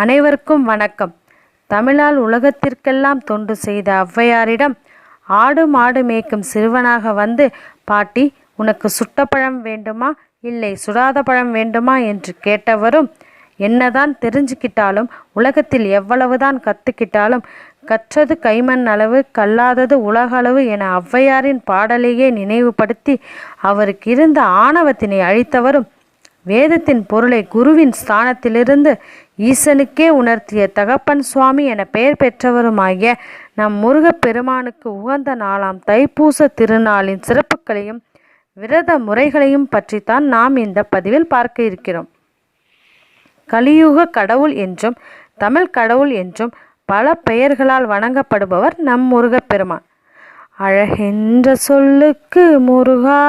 அனைவருக்கும் வணக்கம். தமிழால் உலகத்திற்கெல்லாம் தொண்டு செய்த ஔவையாரிடம் ஆடு மாடு மேய்க்கும் சிறுவனாக வந்து பாட்டி உனக்கு சுட்டப்பழம் வேண்டுமா? இல்லை சுடாத பழம் வேண்டுமா என்று கேட்டவரும் என்னதான் தெரிஞ்சுக்கிட்டாலும் உலகத்தில் எவ்வளவுதான் கற்றுக்கிட்டாலும் கற்றது கைமண் அளவு கல்லாதது உலகளவு என ஔவையாரின் பாடலையே நினைவுபடுத்தி அவருக்கு இருந்த ஆணவத்தினை அழித்தவரும் வேதத்தின் பொருளை குருவின் ஸ்தானத்திலிருந்து ஈசனுக்கே உணர்த்திய தகப்பன் சுவாமி என பெயர் பெற்றவருமாகிய நம் முருகப்பெருமானுக்கு உகந்த நாளாம் தைப்பூச திருநாளின் சிறப்புகளையும் விரத முறைகளையும் பற்றித்தான் நாம் இந்த பதிவில் பார்க்க இருக்கிறோம். கலியுக கடவுள் என்றும் தமிழ் கடவுள் என்றும் பல பெயர்களால் வணங்கப்படுபவர் நம் முருகப்பெருமான் அழகென்ற சொல்லுக்கு முருகா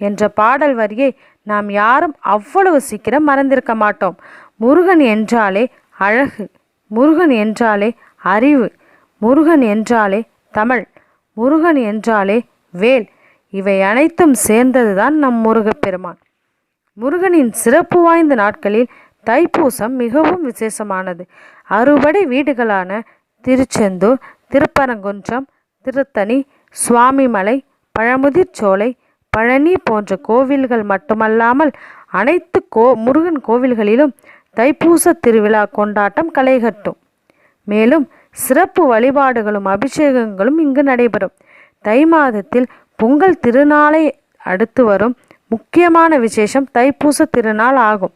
என்ற பாடல் வரியை நாம் யாரும் அவ்வளவு சீக்கிரம் மறந்திருக்க மாட்டோம். முருகன் என்றாலே அழகு முருகன் என்றாலே அறிவு முருகன் என்றாலே தமிழ் முருகன் என்றாலே வேல். இவை அனைத்தும் சேர்ந்ததுதான் நம் முருகப்பெருமான் முருகனின் சிறப்பு வாய்ந்த நாட்களில் தைப்பூசம் மிகவும் விசேஷமானது. அறுபடை வீடுகளான திருச்செந்தூர் திருப்பரங்குன்றம் திருத்தணி சுவாமிமலை பழமுதிர்ச்சோலை பழனி போன்ற கோவில்கள் மட்டுமல்லாமல் அனைத்து கோ முருகன் கோவில்களிலும் தைப்பூச திருவிழா கொண்டாட்டம் களைகட்டும். மேலும் சிறப்பு வழிபாடுகளும் அபிஷேகங்களும் இங்கு நடைபெறும். தை மாதத்தில் பொங்கல் திருநாளை அடுத்து வரும் முக்கியமான விசேஷம் தைப்பூச திருநாள் ஆகும்.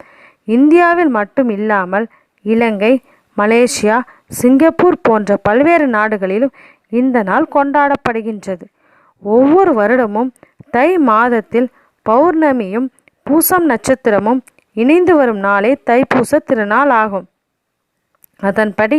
இந்தியாவில் மட்டும் இல்லாமல் இலங்கை மலேசியா சிங்கப்பூர் போன்ற பல்வேறு நாடுகளிலும் இந்த நாள் கொண்டாடப்படுகின்றது. ஒவ்வொரு வருடமும் தை மாதத்தில் பௌர்ணமியும் பூசம் நட்சத்திரமும் இணைந்து வரும் நாளே தைப்பூச திருநாள் ஆகும். அதன்படி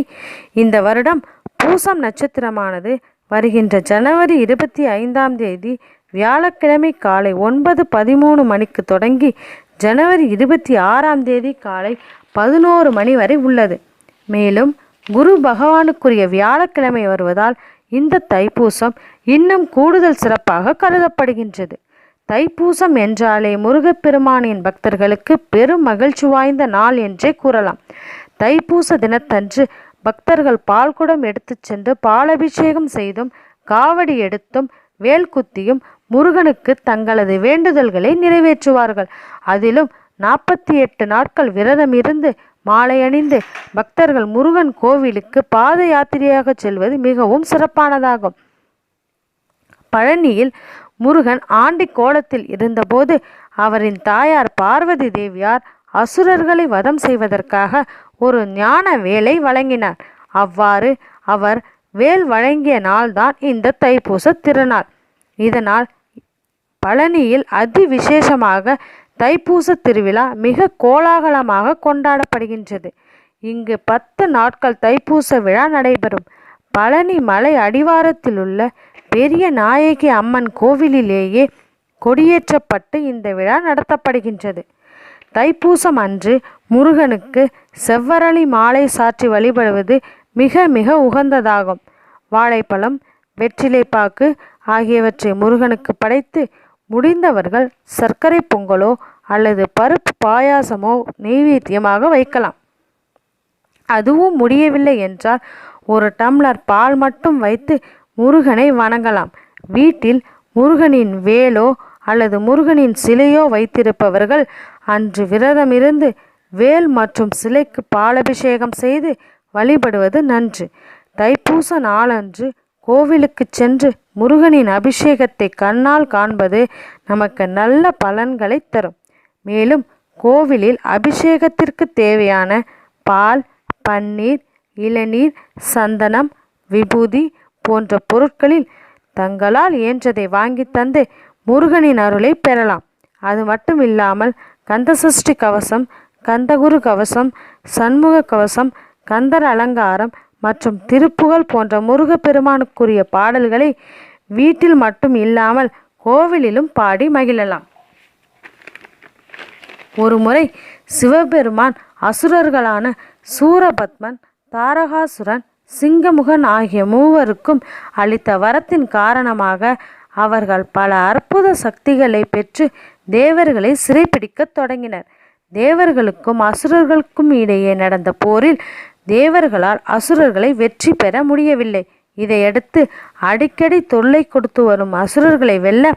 இந்த வருடம் பூசம் நட்சத்திரமானது வருகின்ற ஜனவரி இருபத்தி ஐந்தாம் தேதி வியாழக்கிழமை காலை ஒன்பது பதிமூணு மணிக்கு தொடங்கி ஜனவரி இருபத்தி ஆறாம் தேதி காலை பதினோரு மணி வரை உள்ளது. மேலும் குரு பகவானுக்குரிய வியாழக்கிழமை வருவதால் இந்த தைப்பூசம் இன்னும் கூடுதல் சிறப்பாக கருதப்படுகின்றது. தைப்பூசம் என்றாலே முருகப்பெருமானின் பக்தர்களுக்கு பெரும் மகிழ்ச்சி வாய்ந்த நாள் என்றே கூறலாம். தைப்பூச தினத்தன்று பக்தர்கள் பால்குடம் எடுத்துச் சென்று பாலபிஷேகம் செய்தும் காவடி எடுத்தும் வேல் குத்தியும் முருகனுக்கு தங்களது வேண்டுதல்களை நிறைவேற்றுவார்கள். அதிலும் நாற்பத்தி எட்டு நாட்கள் விரதம் இருந்து மாலை அணிந்து பக்தர்கள் முருகன் கோவிலுக்கு பாத யாத்திரையாக செல்வது மிகவும் சிறப்பானதாகும். பழனியில் முருகன் ஆண்டி கோலத்தில் இருந்தபோது அவரின் தாயார் பார்வதி தேவியார் அசுரர்களை வதம் செய்வதற்காக ஒரு ஞான வேலை வழங்கினார். அவ்வாறு அவர் வேல் வழங்கிய நாள்தான் இந்த தைப்பூச திருநாள். இதனால் பழனியில் அதி விசேஷமாக தைப்பூச திருவிழா மிக கோலாகலமாக கொண்டாடப்படுகின்றது. இங்கு பத்து நாட்கள் தைப்பூச விழா நடைபெறும். பழனி மலை அடிவாரத்தில் உள்ள பெரிய நாயகி அம்மன் கோவிலிலேயே கொடியேற்றப்பட்டு இந்த விழா நடத்தப்படுகின்றது. தைப்பூசம் அன்று முருகனுக்கு செவ்வரளி மாலை சாற்றி வழிபடுவது மிக மிக உகந்ததாகும். வாழைப்பழம் வெற்றிலைப்பாக்கு ஆகியவற்றை முருகனுக்கு படைத்து முடிந்தவர்கள் சர்க்கரை பொங்கலோ அல்லது பருப்பு பாயாசமோ நெய்வேத்தியமாக வைக்கலாம். அதுவும் முடியவில்லை என்றால் ஒரு டம்ளர் பால் மட்டும் வைத்து முருகனை வணங்கலாம். வீட்டில் முருகனின் வேலோ அல்லது முருகனின் சிலையோ வைத்திருப்பவர்கள் அன்று விரதமிருந்து வேல் மற்றும் சிலைக்கு பாலபிஷேகம் செய்து வழிபடுவது நன்று. தைப்பூச நாளன்று கோவிலுக்கு சென்று முருகனின் அபிஷேகத்தை கண்ணால் காண்பது நமக்கு நல்ல பலன்களை தரும். மேலும் கோவிலில் அபிஷேகத்திற்கு தேவையான பால் பன்னீர் இளநீர் சந்தனம் விபூதி போன்ற பொருட்களில் தங்களால் இயன்றதை வாங்கி தந்து முருகனின் அருளை பெறலாம். அது மட்டும் இல்லாமல் கந்தசஷ்டி கவசம் கந்தகுரு கவசம் சண்முக கவசம் கந்தர் அலங்காரம் மற்றும் திருப்புகழ் போன்ற முருகப்பெருமானுக்குரிய பாடல்களை வீட்டில் மட்டும் இல்லாமல் கோவிலிலும் பாடி மகிழலாம். ஒருமுறை சிவபெருமான் அசுரர்களான சூரபத்மன் தாரகாசுரன் சிங்கமுகன் ஆகிய மூவருக்கும் அளித்த வரத்தின் காரணமாக அவர்கள் பல அற்புத சக்திகளை பெற்று தேவர்களை சிறைப்பிடிக்கத் தொடங்கினர். தேவர்களுக்கும் அசுரர்களுக்கும் இடையே நடந்த போரில் தேவர்களால் அசுரர்களை வெற்றி பெற முடியவில்லை. இதையடுத்து அடிக்கடி தொல்லை கொடுத்து வரும் அசுரர்களை வெல்ல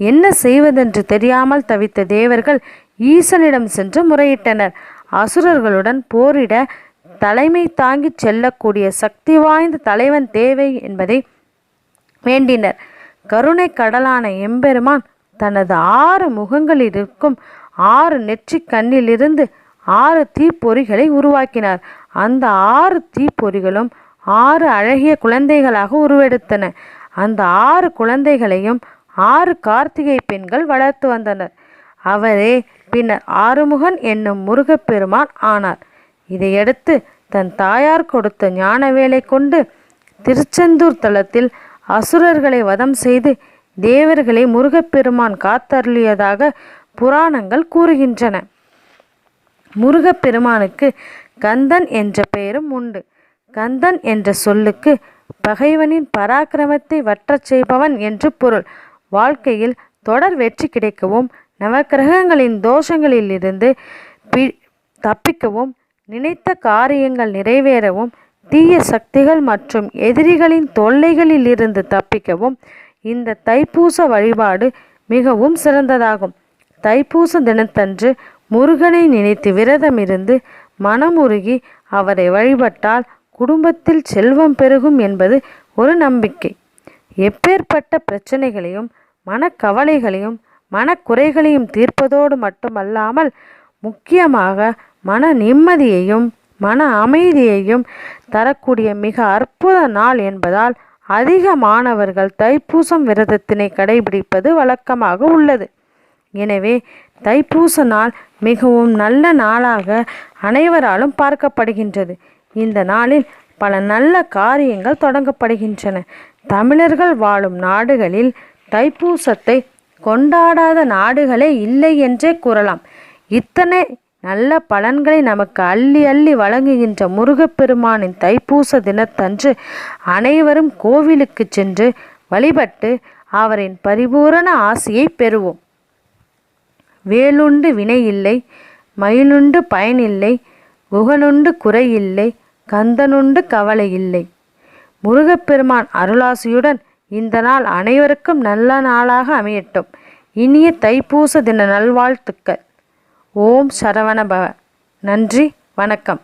என்ன செய்வதென்று தெரியாமல் தவித்த தேவர்கள் ஈசனிடம் சென்று முறையிட்டனர். அசுரர்களுடன் போரிட தலைமை தாங்கி செல்லக்கூடிய சக்தி வாய்ந்த தலைவன் தேவை என்பதை வேண்டினர். கருணை கடலான எம்பெருமான் தனது ஆறு முகங்களில் இருக்கும் ஆறு நெற்றிக் கண்ணிலிருந்து ஆறு தீப்பொறிகளை உருவாக்கினார். அந்த ஆறு தீப்பொறிகளும் ஆறு அழகிய குழந்தைகளாக உருவெடுத்தன. அந்த ஆறு குழந்தைகளையும் ஆறு கார்த்திகை பெண்கள் வளர்த்து வந்தனர். அவரே பின்னர் ஆறுமுகன் என்னும் முருகப்பெருமான் ஆனார். இதையடுத்து தன் தாயார் கொடுத்த ஞானவேலை கொண்டு திருச்செந்தூர் தலத்தில் அசுரர்களை வதம் செய்து தேவர்களை முருகப்பெருமான் காத்தருளியதாக புராணங்கள் கூறுகின்றன. முருகப்பெருமானுக்கு கந்தன் என்ற பெயரும் உண்டு. கந்தன் என்ற சொல்லுக்கு பகைவனின் பராக்கிரமத்தை வற்றச் செய்பவன் என்று பொருள். வாழ்க்கையில் தொடர் வெற்றி கிடைக்கவும் நவக்கிரகங்களின் தோஷங்களிலிருந்து பி தப்பிக்கவும் நினைத்த காரியங்கள் நிறைவேறவும் தீய சக்திகள் மற்றும் எதிரிகளின் தொல்லைகளில் இருந்து தப்பிக்கவும் இந்த தைப்பூச வழிபாடு மிகவும் சிறந்ததாகும். தைப்பூச தினத்தன்று முருகனை நினைத்து விரதமிருந்து மனமுருகி அவரை வழிபட்டால் குடும்பத்தில் செல்வம் பெருகும் என்பது ஒரு நம்பிக்கை. எப்பேற்பட்ட பிரச்சனைகளையும் மனக்கவலைகளையும் மனக்குறைகளையும் தீர்ப்பதோடு மட்டுமல்லாமல் முக்கியமாக மன நிம்மதியையும் மன அமைதியையும் தரக்கூடிய மிக அற்புத நாள் என்பதால் அதிக மாணவர்கள் தைப்பூசம் விரதத்தினை கடைபிடிப்பது வழக்கமாக உள்ளது. எனவே தைப்பூச நாள் மிகவும் நல்ல நாளாக அனைவராலும் பார்க்கப்படுகின்றது. இந்த நாளில் பல நல்ல காரியங்கள் தொடங்கப்படுகின்றன. தமிழர்கள் வாழும் நாடுகளில் தைப்பூசத்தை கொண்டாடாத நாடுகளே இல்லை என்றே கூறலாம். இத்தனை நல்ல பலன்களை நமக்கு அள்ளி அள்ளி வழங்குகின்ற முருகப்பெருமானின் தைப்பூச தினத்தன்று அனைவரும் கோவிலுக்கு சென்று வழிபட்டு அவரின் பரிபூரண ஆசியை பெறுவோம். வேலுண்டு வினை இல்லை மயிலுண்டு பயனில்லை குகனுண்டு குறையில்லை கந்தனுண்டு கவலை இல்லை. முருகப்பெருமான் அருளாசியுடன் இந்த நாள் அனைவருக்கும் நல்ல நாளாக அமையட்டும். இனிய தைப்பூச தின நல்வாழ்த்துக்கள். ஓம் சரவணபவ நன்றி வணக்கம்.